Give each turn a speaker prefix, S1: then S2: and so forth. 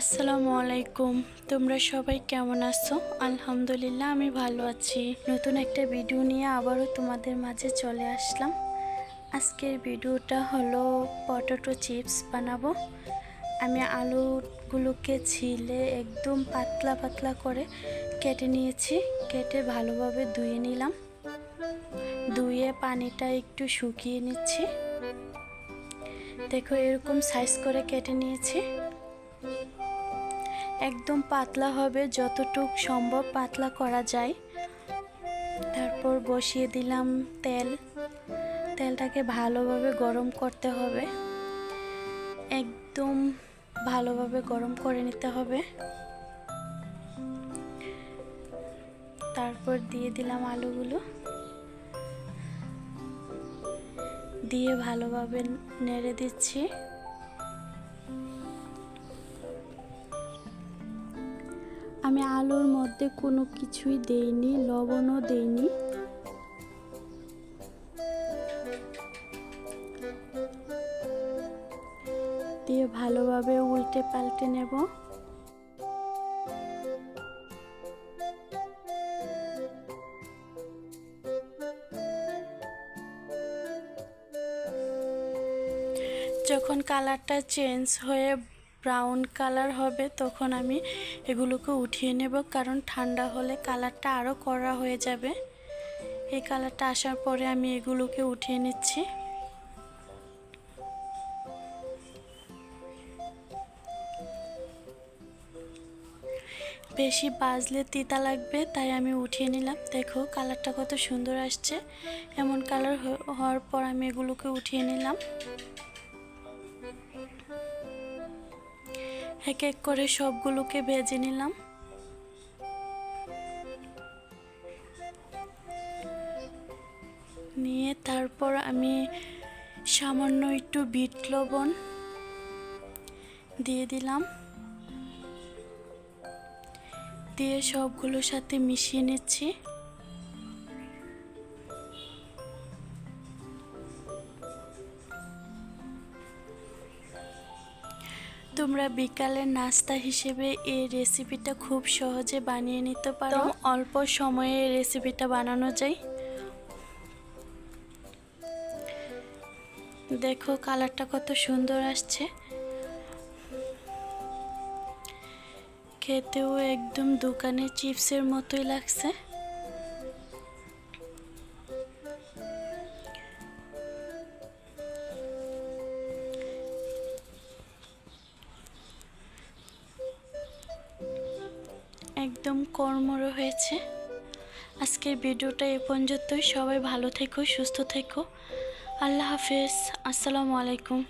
S1: আসসালামু আলাইকুম। তোমরা সবাই কেমন আছো? আলহামদুলিল্লাহ, আমি ভালো আছি। নতুন একটা ভিডিও নিয়ে আবারও তোমাদের মাঝে চলে আসলাম। আজকের ভিডিওটা হলো পটেটো চিপস বানাবো। আমি আলুগুলোকে ছিলে একদম পাতলা পাতলা করে কেটে নিয়েছি। কেটে ভালোভাবে ধুয়ে নিলাম। ধুয়ে পানিটা একটু শুকিয়ে নিচ্ছি। দেখো এরকম সাইজ করে কেটে নিয়েছি। একদম পাতলা হবে, যতটুক সম্ভব পাতলা করা যায়। তারপর বসিয়ে দিলাম তেল। তেলটাকে ভালোভাবে গরম করতে হবে। একদম ভালোভাবে গরম করে নিতে হবে। তারপর দিয়ে দিলাম আলুগুলো। দিয়ে ভালোভাবে নেড়ে দিচ্ছি। আমি আলুর মধ্যে কোনো কিছুই দেইনি, লবণও দেইনি। দিয়ে ভালোভাবে উল্টে পাল্টে নেব। যখন কালারটা চেঞ্জ হয়ে ব্রাউন কালার হবে, তখন আমি এগুলোকে উঠিয়ে নেব, কারণ ঠান্ডা হলে কালারটা আরও কড়া হয়ে যাবে। এই কালারটা আসার পরে আমি এগুলোকে উঠিয়ে নিচ্ছি। বেশি বাজলে তিতা লাগবে, তাই আমি উঠিয়ে নিলাম। দেখো কালারটা কত সুন্দর আসছে। এমন কালার হওয়ার পর আমি এগুলোকে উঠিয়ে নিলাম। এক এক করে সবগুলোকে ভেজে নিলাম। নিয়ে তারপর আমি সামান্য একটু বিট লবণ দিয়ে দিলাম। দিয়ে সবগুলোর সাথে মিশিয়ে নিচ্ছি। তোমরা বিকালের নাস্তা হিসেবে এই রেসিপিটা খুব সহজে বানিয়ে নিতে পারো। অল্প সময়ে এই রেসিপিটা বানানো যায়। দেখো কালারটা কত সুন্দর আসছে। খেতেও একদম দোকানে চিপসের মতোই লাগছে। একদম কর্মর হয়েছে। আজকের ভিডিওটা এ পর্যন্তই। সবাই ভালো থেকো, সুস্থ থেকো। আল্লাহ হাফেজ। আসসালামু আলাইকুম।